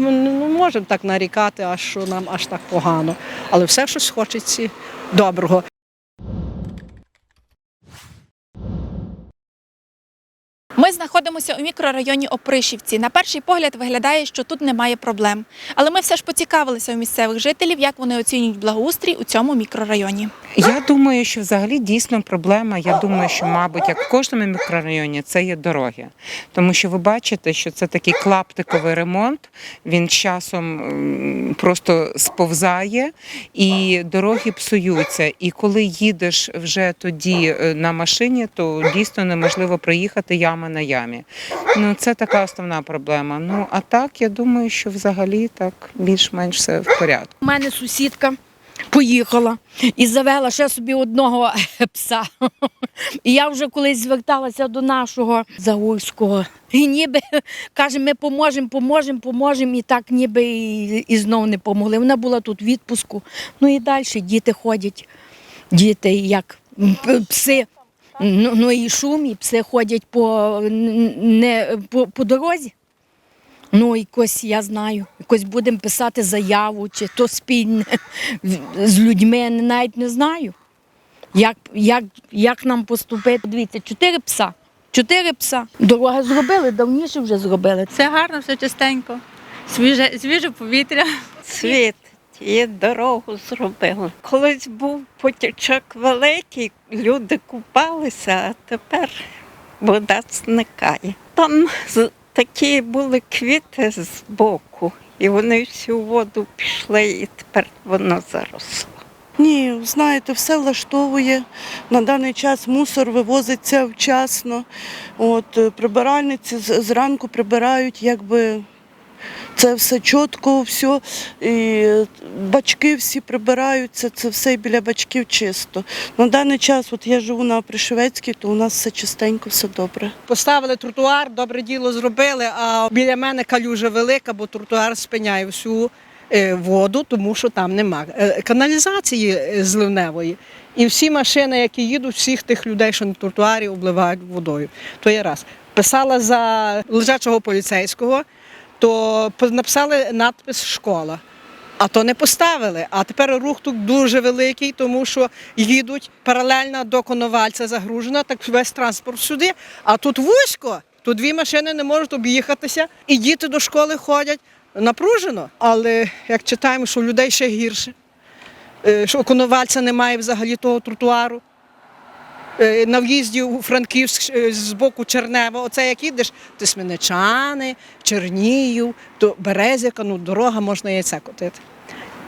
Ми не можемо так нарікати, аж що нам аж так погано. Але все щось хочеться доброго. Ми знаходимося у мікрорайоні Опришівці. На перший погляд виглядає, що тут немає проблем. Але ми все ж поцікавилися у місцевих жителів, як вони оцінюють благоустрій у цьому мікрорайоні. Я думаю, що взагалі дійсно проблема. Я думаю, що, мабуть, як в кожному мікрорайоні, це є дороги. Тому що ви бачите, що це такий клаптиковий ремонт, він часом просто сповзає і дороги псуються. І коли їдеш вже тоді е, на машині, то дійсно неможливо проїхати яма на ямі. Ну, це така основна проблема. Ну а так, я думаю, що взагалі так більш-менш все в порядку. У мене сусідка поїхала і завела ще собі одного пса. І я вже колись зверталася до нашого Загурського. І ніби каже, ми поможемо, поможемо, поможемо. І так ніби і, і знов не помогли. Вона була тут в відпуску. Ну і далі діти ходять. Діти як пси. Ну, ну і шум, і пси ходять по, не, по, по дорозі. Ну, якось я знаю, якось будемо писати заяву, чи то спільне з людьми, навіть не знаю. Як, як, як нам поступити? Дивіться, чотири пса. Чотири пса. Дороги зробили, давніше вже зробили. Все гарно, все чистенько. Свіже, свіже повітря. світ і дорогу зробили. Колись був потічок великий, люди купалися, а тепер вода зникає. Там такі були квіти з боку, і вони всю воду пішли, і тепер воно заросло. Ні, знаєте, все влаштовує. На даний час мусор вивозиться вчасно. От, прибиральниці зранку прибирають, якби це все чітко, все. І бачки всі прибираються, це все біля бачків чисто. На даний час, от я живу на Пришевецькій, то у нас все чистенько, все добре. Поставили тротуар, добре діло зробили, а біля мене калюжа велика, бо тротуар спиняє всю е, воду, тому що там нема е, каналізації е, зливневої. І всі машини, які їдуть, всіх тих людей, що на тротуарі, обливають водою. То є раз. Писала за лежачого поліцейського, то написали надпис школа. А то не поставили. А тепер рух тут дуже великий, тому що їдуть паралельно до Коновальця загружено, так весь транспорт сюди. А тут вузько, тут дві машини не можуть об'їхатися, і діти до школи ходять напружено. Але як читаємо, що у людей ще гірше, Е, що у Коновальця немає взагалі того тротуару. Е, На в'їзді у Франківськ е, з боку Чернева, оце як їдеш, ти Сменечани, Чернігів, то Березяка, ну дорога можна яйце котити.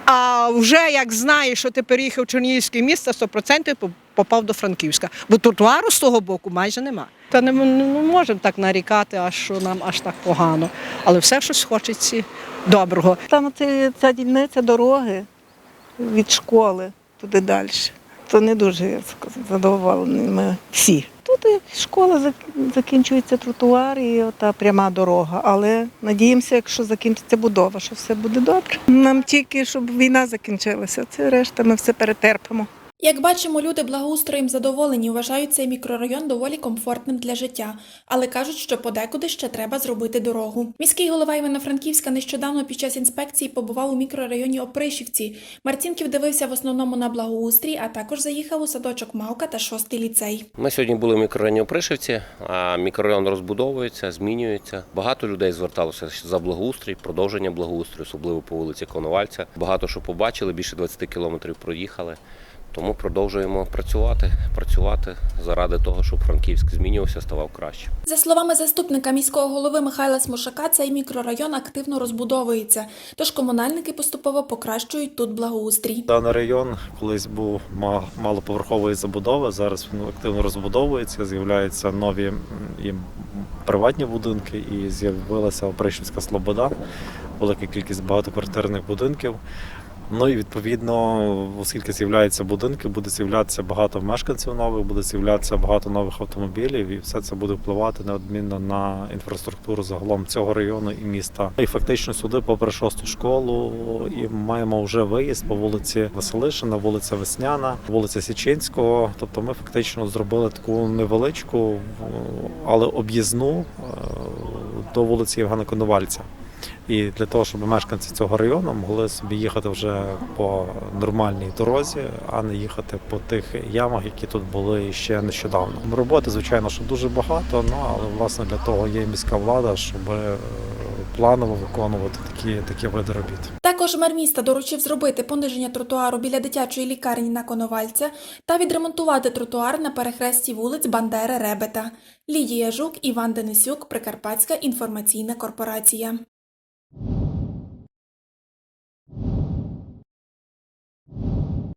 А вже як знаєш, що ти переїхав в Чернігівське місто, 100% по- попав до Франківська. Бо тротуару з того боку майже нема. Та не, м- не можемо так нарікати, аж що нам аж так погано. Але все щось хочеться доброго. Там ця дільниця дороги від школи туди далі. То не дуже я задоволені ми всі. Тут і школа закінчується тротуар і ота пряма дорога. Але надіємося, якщо закінчиться будова, що все буде добре. Нам тільки щоб війна закінчилася. Це решта ми все перетерпимо. Як бачимо, люди благоустроєм задоволені, вважають цей мікрорайон доволі комфортним для життя, але кажуть, що подекуди ще треба зробити дорогу. Міський голова Івано-Франківська нещодавно під час інспекції побував у мікрорайоні Опришівці. Марцінків дивився в основному на благоустрій, а також заїхав у садочок Мавка та шостий ліцей. Ми сьогодні були в мікрорайоні Опришівці, а мікрорайон розбудовується, змінюється. Багато людей зверталося за благоустрій, продовження благоустрою, особливо по вулиці Коновальця. Багато що побачили, більше 20 кілометрів проїхали. Тому продовжуємо працювати, працювати заради того, щоб Франківськ змінювався, ставав краще. За словами заступника міського голови Михайла Смушака, цей мікрорайон активно розбудовується, тож комунальники поступово покращують тут благоустрій. Даний район колись був ма- малоповерхової забудови. Зараз він активно розбудовується. З'являються нові і приватні будинки, і з'явилася Опришівська Слобода, велика кількість багатоквартирних будинків. Ну і відповідно, оскільки з'являються будинки, буде з'являтися багато мешканців нових, буде з'являтися багато нових автомобілів, і все це буде впливати неодмінно на інфраструктуру загалом цього району і міста. І фактично сюди, попри шосту школу, і маємо вже виїзд по вулиці Василишина, вулиця Весняна, вулиця Січинського. Тобто, ми фактично зробили таку невеличку, але об'їзну е, до вулиці Євгена Коновальця. І для того, щоб мешканці цього району могли собі їхати вже по нормальній дорозі, а не їхати по тих ямах, які тут були ще нещодавно. Роботи, звичайно, що дуже багато, ну але власне для того є міська влада, щоб е, планово виконувати такі, такі види робіт. Також мер міста доручив зробити пониження тротуару біля дитячої лікарні на Коновальця та відремонтувати тротуар на перехресті вулиць Бандери Ребета. Лідія Жук, Іван Денисюк, Прикарпатська інформаційна корпорація.